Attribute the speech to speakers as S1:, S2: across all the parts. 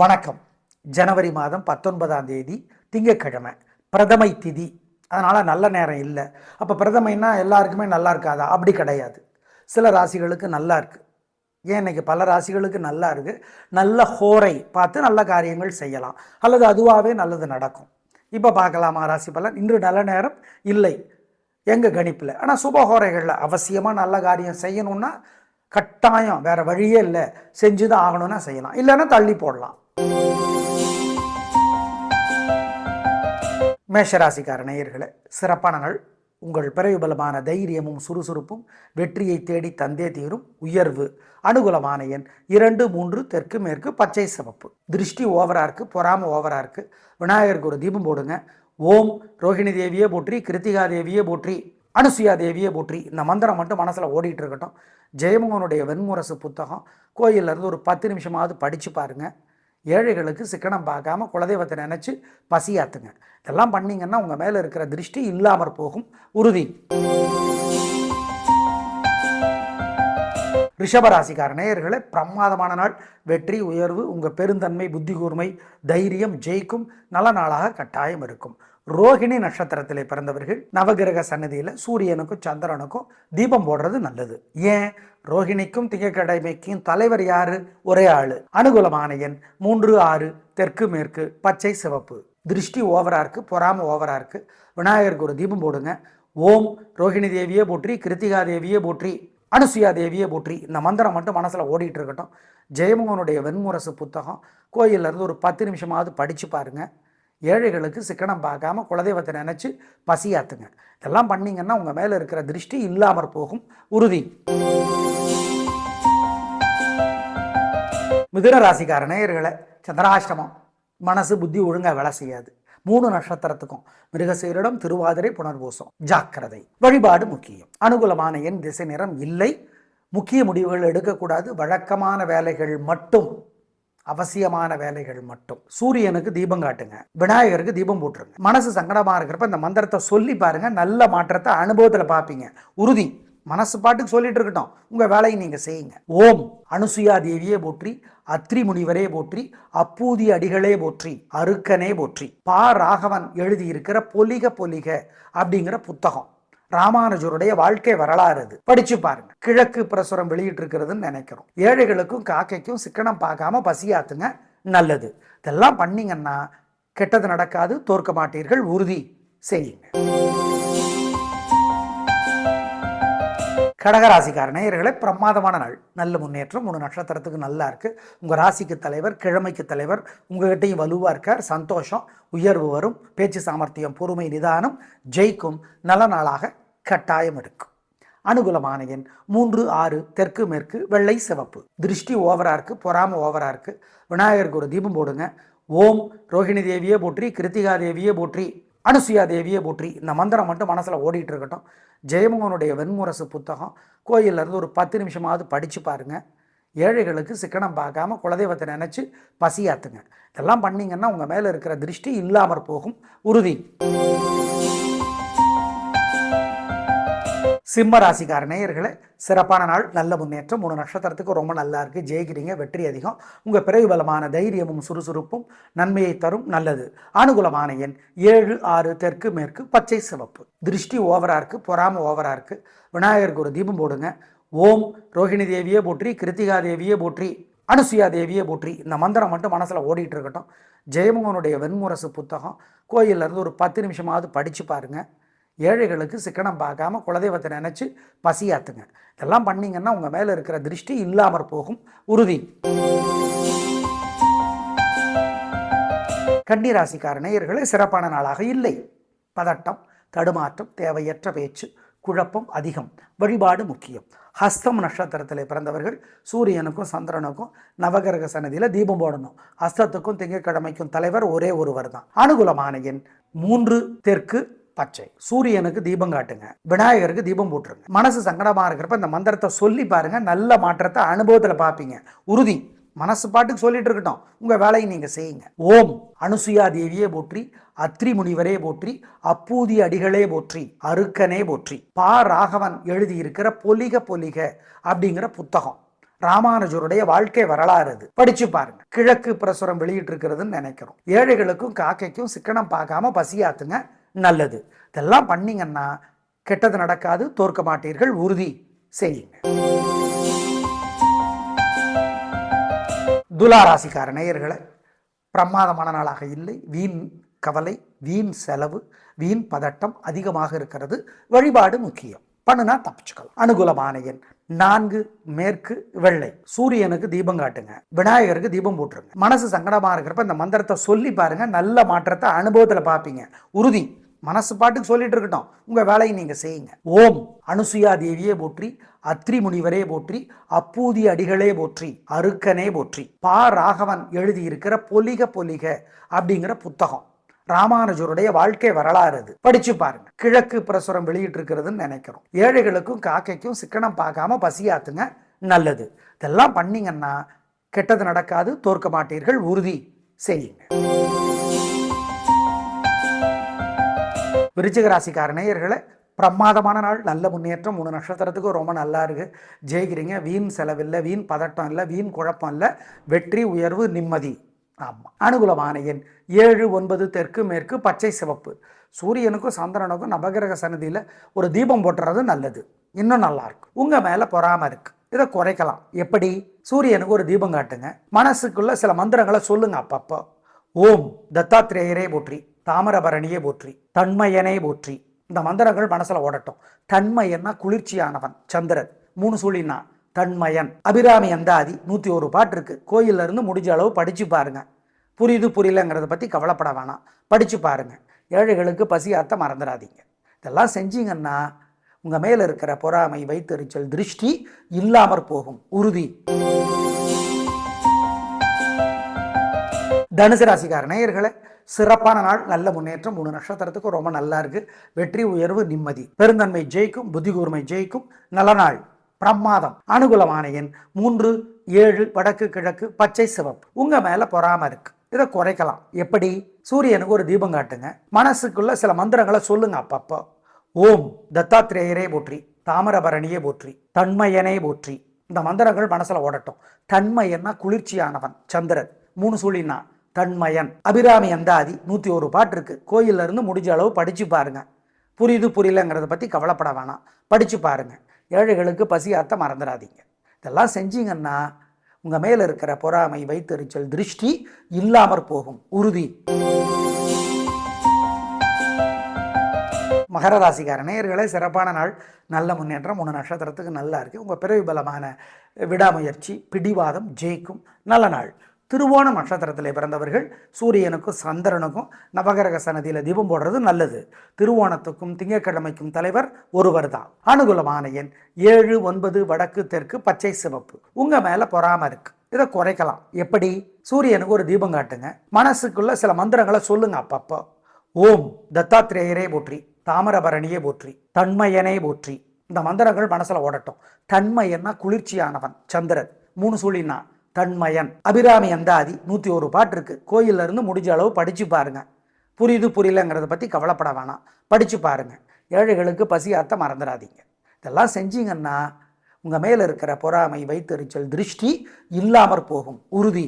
S1: வணக்கம். ஜனவரி மாதம் பத்தொன்பதாம் தேதி திங்கட்கிழமை. பிரதமை திதி. அதனால் நல்ல நேரம் இல்லை. அப்போ பிரதமைன்னா எல்லாருக்குமே நல்லா இருக்காதா? அப்படி கிடையாது. சில ராசிகளுக்கு நல்லா இருக்குது ஏன் இன்றைக்கி பல ராசிகளுக்கு நல்லா இருக்குது நல்ல ஹோரை பார்த்து நல்ல காரியங்கள் செய்யலாம். அல்லது அதுவாகவே நல்லது நடக்கும். இப்போ பார்க்கலாமா? ராசி பலன்? இன்று நல்ல நேரம் இல்லை. எங்கள் கணிப்பில்? ஆனால் சுபஹோரைகளில் அவசியமாக நல்ல காரியம் செய்யணும்னா கட்டாயம். வேறு வழியே இல்லை. செஞ்சு தான் ஆகணும்னா செய்யலாம். இல்லைன்னா தள்ளி போடலாம். மேஷராசிக்கார நேயர்களே சிறப்பான நாள். உங்கள் பிறகு பலமான தைரியமும் சுறுசுறுப்பும் வெற்றியை தேடி தந்தே தீரும் உயர்வு. அனுகூலமான எண் இரண்டு மூன்று தெற்கு மேற்கு பச்சை சிவப்பு. திருஷ்டி ஓவரா இருக்கு பொறாம ஓவரா இருக்கு. விநாயகருக்கு ஒரு தீபம் போடுங்க. ஓம் ரோஹிணி தேவியே போற்றி கிருத்திகா தேவியே போற்றி அனுசுயா தேவியே போற்றி. இந்த மந்திரம் மட்டும் மனசில் ஓடிட்டு இருக்கட்டும். ஜெயமோகனுடைய வெண்முரசு புத்தகம் கோயில்ல இருந்து ஒரு பத்து நிமிஷமாவது படித்து பாருங்கள் ஏழைகளுக்கு சிக்கனம் பார்க்காம குலதெய்வத்தை நினச்சி பசியாத்துங்க. இதெல்லாம் பண்ணிங்கன்னா உங்கள் மேலே இருக்கிற திருஷ்டி இல்லாமற் போகும். உறுதி. ரிஷபராசிக்கார நேயர்களை பிரமாதமான நாள். வெற்றி உயர்வு உங்கள் பெருந்தன்மை புத்தி கூர்மை தைரியம் ஜெயிக்கும். நல்ல நாளாக கட்டாயம் இருக்கும். ரோகிணி நட்சத்திரத்திலே பிறந்தவர்கள் நவகிரக சன்னதியில் சூரியனுக்கும் சந்திரனுக்கும் தீபம் போடுறது நல்லது. ஏன்? ரோகிணிக்கும் திங்கக்கிழமைக்கும் தலைவர் யாரு? ஒரே ஆளு. அனுகூலமான எண் மூன்று ஆறு தெற்கு மேற்கு பச்சை சிவப்பு. திருஷ்டி ஓவரா இருக்கு பொறாம ஓவரா இருக்கு. விநாயகருக்கு ஒரு தீபம் போடுங்க. ஓம் ரோகிணி தேவியே போற்றி கிருத்திகா தேவியே போற்றி அனுசுயா தேவியே போற்றி. இந்த மந்திரம் மட்டும் மனசில் ஓடிட்டு இருக்கட்டும். ஜெயமோகனுடைய வெண்முரசு புத்தகம் கோயில்ல இருந்து ஒரு பத்து நிமிஷமாவது படித்து பாருங்கள் ஏழைகளுக்கு சிக்கனம் பார்க்காம குலதெய்வத்தை நினச்சி பசியாத்துங்க. இதெல்லாம் பண்ணீங்கன்னா உங்கள் மேலே இருக்கிற திருஷ்டி இல்லாமற் போகும். உறுதி. மிதுன ராசிக்கார நேயர்களை சந்திராஷ்டமம். மனசு புத்தி ஒழுங்காக வேலை செய்யாது. மூணு நட்சத்திரத்துக்கும் மிருகசீரிடம் திருவாதிரை புனர்பூசம். ஜாக்கிரதை. வழிபாடு முக்கியம். அனுகூலமான எண் திசை நிறம் இல்லை. முக்கிய முடிவுகள் எடுக்கக்கூடாது. வழக்கமான வேலைகள் மட்டும். அவசியமான வேலைகள் மட்டும். சூரியனுக்கு தீபம் காட்டுங்க. விநாயகருக்கு தீபம் போட்டுருங்க. மனசு சங்கடமாக இருக்கிறப்ப இந்த மந்திரத்தை சொல்லி பாருங்க. நல்ல மாற்றத்தை அனுபவத்தில் பார்ப்பீங்க உறுதி. மனசு பாட்டுக்கு சொல்லிட்டு இருக்கட்டும். உங்க வேலையை நீங்க செய்யுங்க. ஓம். அனுசுயா தேவியே போற்றி. அத்ரி முனிவரே போற்றி. அப்பூதி அடிகளே போற்றி. அருக்கனே போற்றி. பா ராகவன் எழுதியிருக்கிற பொலிக பொலிக அப்படிங்கிற புத்தகம். ராமானுஜருடைய வாழ்க்கை வரலாறு அது. படிச்சு பாருங்க. கிழக்கு பிரசுரம் வெளியிட்டு இருக்கிறதுன்னு நினைக்கிறோம். ஏழைகளுக்கும் காக்கைக்கும் சிக்கனம் பார்க்காம பசியாத்துங்க. நல்லது. இதெல்லாம் பண்ணீங்கன்னா கெட்டது நடக்காது தோற்க மாட்டீர்கள் உறுதி செய்யுங்க. கடகராசிக்கார நேயர்களே பிரமாதமான நாள். நல்ல முன்னேற்றம் மூணு நட்சத்திரத்துக்கு நல்லா இருக்குது உங்கள் ராசிக்கு தலைவர் கிழமைக்கு தலைவர் உங்ககிட்டையும் வலுவாக இருக்கார். சந்தோஷம் உயர்வு வரும். பேச்சு சாமர்த்தியம் பொறுமை நிதானம் ஜெயிக்கும். நல்ல நாளாக கட்டாயம் இருக்கும் அனுகூலமான எண் மூன்று ஆறு தெற்கு மேற்கு வெள்ளை சிவப்பு. திருஷ்டி ஓவராக இருக்குது பொறாமல் ஓவராக இருக்குது விநாயகருக்கு ஒரு தீபம் போடுங்க. ஓம் ரோஹிணி தேவியே போற்றி கிருத்திகா தேவியே போற்றி. அனுசுயா தேவியை போற்றி. இந்த மந்திரம் மட்டும் மனசில் ஓடிட்டு இருக்கட்டும். ஜெயமோகனுடைய வெண்முரசு புத்தகம் கோயில்ல இருந்து ஒரு பத்து நிமிஷமாவது படித்து பாருங்க. ஏழைகளுக்கு சிக்கனம் பார்க்காம குலதெய்வத்தை நினச்சி பசியாத்துங்க. இதெல்லாம் பண்ணீங்கன்னா உங்கள் மேலே இருக்கிற திருஷ்டி இல்லாமற் போகும். உறுதி. சிம்ம ராசிக்கார நேயர்களே சிறப்பான நாள் நல்ல முன்னேற்றம் மூணு நட்சத்திரத்துக்கு ரொம்ப நல்லா இருக்குது ஜெயிக்கிறீங்க வெற்றி அதிகம். உங்கள் பிறகு பலமான தைரியமும் சுறுசுறுப்பும் நன்மையை தரும் நல்லது. அனுகூலமான எண் ஏழு ஆறு தெற்கு மேற்கு பச்சை சிவப்பு. திருஷ்டி ஓவராக இருக்குது பொறாம ஓவராக இருக்குது விநாயகருக்கு ஒரு தீபம் போடுங்க. ஓம் ரோஹிணி தேவியே போற்றி கிருத்திகா தேவியே போற்றி அனுசுயா தேவியே போற்றி. இந்த மந்திரம் மட்டும் மனசில் ஓடிட்டு இருக்கட்டும். ஜெயமோகனுடைய வெண்முரசு புத்தகம். கோயில்ல இருந்து ஒரு பத்து நிமிஷமாவது படித்து பாருங்கள் ஏழைகளுக்கு சிக்கனம் பார்க்காம குலதெய்வத்தை நினச்சி பசியாத்துங்க. இதெல்லாம் பண்ணீங்கன்னா உங்கள் மேலே இருக்கிற திருஷ்டி இல்லாமற் போகும். உறுதி. கன்னி நேயர்களே சிறப்பான நாளாக இல்லை. பதட்டம் தடுமாற்றம் தேவையற்ற பேச்சு குழப்பம் அதிகம். வழிபாடு முக்கியம். ஹஸ்தம் நட்சத்திரத்தில் பிறந்தவர்கள் சூரியனுக்கும் சந்திரனுக்கும் நவகிரக சன்னதியில் தீபம் போடணும். ஹஸ்தத்துக்கும் திங்கட்கிழமைக்கும் தலைவர் ஒரே ஒருவர் தான் அனுகூலமான எண் மூன்று தெற்கு பச்சை. சூரியனுக்கு தீபம் காட்டுங்க. விநாயகருக்கு தீபம் போட்டுருங்க. மனசு சங்கடமாக இருக்கிறப்ப இந்த மந்திரத்தை சொல்லி பாருங்க. நல்ல மாற்றத்தை அனுபவத்தில் பார்ப்பீங்க உறுதி. மனசு பாட்டுக்கு சொல்லிட்டு இருக்கட்டும். உங்க வேலையை நீங்க செய்யுங்க. ஓம். அனுசுயா தேவியே போற்றி. அத்ரி முனிவரே போற்றி. அப்பூதி அடிகளே போற்றி. அருக்கனே போற்றி. பா ராகவன் எழுதியிருக்கிற பொலிக பொலிக அப்படிங்கிற புத்தகம். ராமானுஜருடைய வாழ்க்கை வரலாறு அது. படிச்சு பாருங்க. கிழக்கு பிரசுரம் வெளியிட்டு இருக்கிறதுன்னு நினைக்கிறோம். ஏழைகளுக்கும் காக்கைக்கும் சிக்கனம் பார்க்காம பசியாத்துங்க. நல்லது. இதெல்லாம் பண்ணீங்கன்னா கெட்டது நடக்காது தோற்க மாட்டீர்கள் உறுதி செய்யுங்க. துலாராசிக்கார நேயர்களை பிரமாதமான நாளாக இல்லை. வீண் கவலை வீண் செலவு வீண் பதட்டம் அதிகமாக இருக்கிறது. வழிபாடு முக்கியம். பண்ணுனா தப்பிச்சுக்கலாம். அனுகூலமான எண் நான்கு மேற்கு வெள்ளை. சூரியனுக்கு தீபம் காட்டுங்க. விநாயகருக்கு தீபம் போட்டுருங்க. மனசு சங்கடமா இருக்கிறப்ப இந்த மந்திரத்தை சொல்லி பாருங்க. நல்ல மாற்றத்தை அனுபவத்துல பார்ப்பீங்க உறுதி. மனசு பாட்டுக்கு சொல்லிட்டு இருக்கட்டும். உங்க வேலையை நீங்க செய்யுங்க. ஓம். அனுசுயா தேவியே போற்றி. அத்ரி முனிவரே போற்றி. அப்பூதி அடிகளே போற்றி. அருக்கனே போற்றி. பா ராகவன் எழுதியிருக்கிற பொலிக பொலிக அப்படிங்கிற புத்தகம். ராமானுஜருடைய வாழ்க்கை வரலாறு அது. படிச்சு பாருங்க. கிழக்கு பிரசுரம் வெளியிட்டு இருக்கிறதுன்னு நினைக்கிறோம். ஏழைகளுக்கும் காக்கைக்கும் சிக்கனம் பார்க்காம பசியாத்துங்க. நல்லது. இதெல்லாம் பண்ணீங்கன்னா கெட்டது நடக்காது தோற்க மாட்டீர்கள் உறுதி செய்யுங்க. விருச்சிக நேயர்களை பிரமாதமான நாள். நல்ல முன்னேற்றம் மூணு நட்சத்திரத்துக்கும் ரொம்ப நல்லா இருக்கு. ஜெயிக்கிறீங்க. வீண் செலவில்லை வீண் பதட்டம் இல்லை வீண் குழப்பம் இல்லை. வெற்றி உயர்வு நிம்மதி. ஆமாம் அனுகூலமான எண் ஏழு ஒன்பது தெற்கு மேற்கு பச்சை சிவப்பு. சூரியனுக்கும் சந்திரனுக்கும் நவகிரக சன்னதியில் ஒரு தீபம் போட்டுறது நல்லது. இன்னும் நல்லா உங்கள் மேலே பொறாம இருக்கு. இதை குறைக்கலாம். எப்படி? சூரியனுக்கு ஒரு தீபம் காட்டுங்க. மனசுக்குள்ள சில மந்திரங்களை சொல்லுங்க அப்பப்போ. ஓம் தத்தாத்திரேயரே போற்றி. தாமிரபரணியே போற்றி. தன்மையனே போற்றி. இந்த மந்திரங்கள் மனசுல ஓடட்டும். தன்மையன்னா குளிர்ச்சியானவன் சந்திரன். மூணு சூழினா தன்மயன். அபிராமி அந்தாதி நூற்றி ஒரு பாட்டு இருக்கு. கோயில்ல இருந்து முடிஞ்ச அளவு படிச்சு பாருங்க. புரியுது புரியலங்கிறத பற்றி கவலைப்பட வேணாம். படித்து பாருங்கள் ஏழைகளுக்கு பசியாத்த மறந்துடாதீங்க இதெல்லாம் செஞ்சீங்கன்னா உங்கள் மேலே இருக்கிற பொறாமை வைத்தறிச்சல் திருஷ்டி இல்லாமற் போகும். உறுதி. தனுசு ராசிக்கார நேயர்களை சிறப்பான நாள் நல்ல முன்னேற்றம் மூணு நட்சத்திரத்துக்கும் ரொம்ப நல்லா இருக்கு. வெற்றி உயர்வு நிம்மதி. பெருந்தன்மை ஜெயிக்கும் புத்தி கூர்மை ஜெயிக்கும். நல்ல நாள். பிரமாதம். அனுகூலமான எண் மூன்று ஏழு வடக்கு கிழக்கு பச்சை சிவப்பு. உங்க மேல பொறாம இருக்கு. இதை குறைக்கலாம். எப்படி? சூரியனுக்கு ஒரு தீபம் காட்டுங்க. மனசுக்குள்ள சில மந்திரங்களை சொல்லுங்க அப்பப்போ. ஓம் தத்தாத்திரேயரே போற்றி தாமரபரணியே போற்றி தன்மையனே போற்றி. இந்த மந்திரங்கள் மனசில் ஓடட்டும். தன்மையன்னா குளிர்ச்சியானவன் சந்திரன். மூணு சூழினா தன்மயன். அபிராமி அந்தாதி நூற்றி ஒரு பாட்டு இருக்கு. கோயில்ல இருந்து முடிஞ்ச அளவு படிச்சு பாருங்க. புரியுது புரியலங்கிறத பற்றி கவலைப்பட வேணாம். படிச்சு பாருங்க. ஏழைகளுக்கு பசியாத்த மறந்துடாதீங்க. இதெல்லாம் செஞ்சீங்கன்னா உங்கள் மேலே இருக்கிற பொறாமை வைத்தறிச்சல் திருஷ்டி இல்லாமற் போகும். உறுதி. மகர ராசிக்கார நேயர்களே சிறப்பான நாள். நல்ல முன்னேற்றம். மூணு நட்சத்திரத்துக்கு நல்லா இருக்குது உங்கள் பிறவி பலமான விடாமுயற்சி பிடிவாதம் ஜெயிக்கும். நல்ல நாள். திருவோண நட்சத்திரத்தில் பிறந்தவர்கள் சூரியனுக்கும் சந்திரனுக்கும் நவகிரக சன்னதியில் தீபம் போடுறது நல்லது. திருவோணத்துக்கும் திங்கட்கிழமைக்கும் தலைவர் ஒருவர் தான் அனுகூலமான எண் ஏழு ஒன்பது வடக்கு தெற்கு பச்சை சிவப்பு. உங்கள் மேலே பொறாம இருக்கு. இதை குறைக்கலாம். எப்படி? சூரியனுக்கு ஒரு தீபம் காட்டுங்க. மனசுக்குள்ள சில மந்திரங்களை சொல்லுங்க அப்பப்போ. ஓம் தத்தாத்திரேயரே போற்றி தாமரபரணியே போற்றி தன்மையனே போற்றி. இந்த மந்திரங்கள் மனசுல ஓடட்டும். தன்மையன்னா குளிர்ச்சியானவன் சந்திரன். மூணு சூழினா தன்மயன். அபிராமி அந்தாதி நூற்றி ஒரு பாட்டு இருக்குது கோயில்ல இருந்து முடிஞ்ச அளவு படித்து பாருங்கள் புரியுது புரியலங்கிறத பற்றி கவலைப்பட வேணாம். படித்து பாருங்கள் ஏழைகளுக்கு பசியாத்த மறந்துடாதீங்க இதெல்லாம் செஞ்சீங்கன்னா உங்கள் மேலே இருக்கிற பொறாமை வைத்தறிச்சல் திருஷ்டி இல்லாமற் போகும். உறுதி.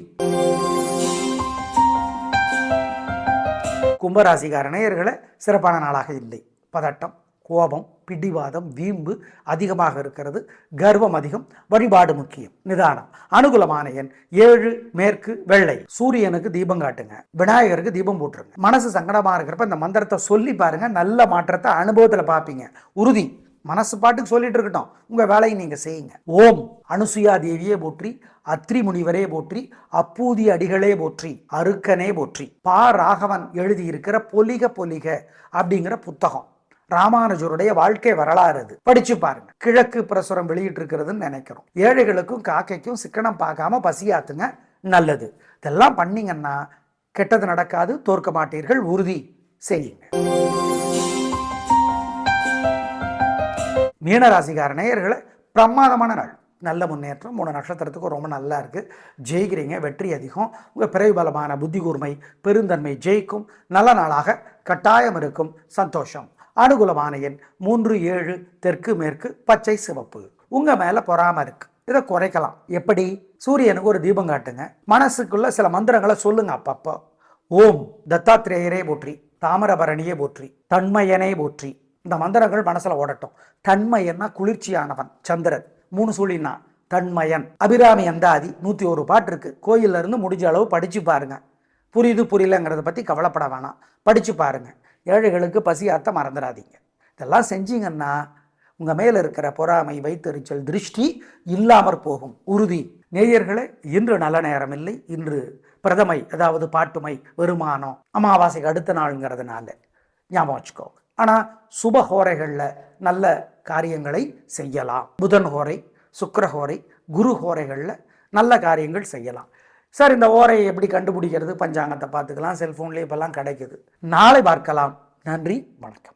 S1: கும்பராசிகார நேயர்களை சிறப்பான நாளாக இல்லை. பதட்டம் கோபம் பிடிவாதம் வீம்பு அதிகமாக இருக்கிறது. கர்வம் அதிகம் வழிபாடு முக்கியம். நிதானம். அனுகூலமான எண் ஏழு மேற்கு வெள்ளை. சூரியனுக்கு தீபம் காட்டுங்க. விநாயகருக்கு தீபம் போட்டுருங்க. மனசு சங்கடமாக இருக்கிறப்ப இந்த மந்திரத்தை சொல்லி பாருங்க. நல்ல மாற்றத்தை அனுபவத்தில் பார்ப்பீங்க உறுதி. மனசு பாட்டுக்கு சொல்லிட்டு இருக்கட்டும். உங்கள் வேலையை நீங்கள் செய்யுங்க. ஓம். அனுசுயா தேவியே போற்றி. அத்ரி முனிவரே போற்றி. அப்பூதி அடிகளே போற்றி. அருக்கனே போற்றி. பா ராகவன் எழுதியிருக்கிற பொலிக பொலிக அப்படிங்கிற புத்தகம். ராமானுஜருடைய வாழ்க்கை வரலாறு அது. படிச்சு பாருங்க. கிழக்கு பிரசுரம் வெளியிட்டு இருக்கிறதுன்னு நினைக்கிறோம். ஏழைகளுக்கும் காக்கைக்கும் சிக்கனம் பார்க்காம பசியாத்துங்க. நல்லது. இதெல்லாம் பண்ணீங்கன்னா கெட்டது நடக்காது தோற்க மாட்டீர்கள் உறுதி செய்யுங்க. மீனராசிக்கார நேயர்களை பிரமாதமான நாள். நல்ல முன்னேற்றம் மூணு நட்சத்திரத்துக்கும் ரொம்ப நல்லா இருக்குது ஜெயிக்கிறீங்க வெற்றி அதிகம். உங்கள் பிறவி பலமான புத்தி கூர்மை பெருந்தன்மை ஜெயிக்கும். நல்ல நாளாக கட்டாயம் இருக்கும் சந்தோஷம். அனுகூலமான எண் மூன்று ஏழு தெற்கு மேற்கு பச்சை சிவப்பு. உங்கள் மேலே பொறாம இருக்கு. இதை குறைக்கலாம். எப்படி? சூரியனுக்கு ஒரு தீபம் காட்டுங்க. மனசுக்குள்ள சில மந்திரங்களை சொல்லுங்க அப்பப்போ. ஓம் தத்தாத்திரேயரே போற்றி தாமிரபரணியே போற்றி தன்மையனே போற்றி. இந்த மந்திரங்கள் மனசுல ஓடட்டும். தன்மையன்னா குளிர்ச்சியானவன் சந்திரன். மூணு சூழினா தன்மயன். அபிராமி அந்தாதி நூற்றி ஒரு பாட்டு இருக்கு. கோயில்ல இருந்து முடிஞ்ச அளவு படித்து பாருங்க. புரியுது புரியலங்கிறத பற்றி கவலைப்பட வேணாம். படித்து பாருங்கள் ஏழைகளுக்கு பசியாத்த மறந்துடாதீங்க இதெல்லாம் செஞ்சீங்கன்னா உங்கள் மேலே இருக்கிற பொறாமை வைத்தறிச்சல் திருஷ்டி இல்லாமற் போகும். உறுதி. நேயர்களே இன்று நல்ல நேரம் இல்லை இன்று பிரதமை அதாவது பாட்டுமை வருமானம் அமாவாசைக்கு அடுத்த நாளுங்கிறதுனால ஞாபகம் வச்சுக்கோ ஆனால் சுப ஹோரைகளில் நல்ல காரியங்களை செய்யலாம். புதன் ஹோரை சுக்கிர ஹோரை குரு ஹோரைகளில் நல்ல காரியங்கள் செய்யலாம். சார் இந்த ஓரையை எப்படி கண்டுபிடிக்கிறது? பஞ்சாங்கத்தை பார்த்துக்கலாம். செல்ஃபோன்லேயே இப்போல்லாம் கிடைக்குது. நாளை பார்க்கலாம். நன்றி. வணக்கம்.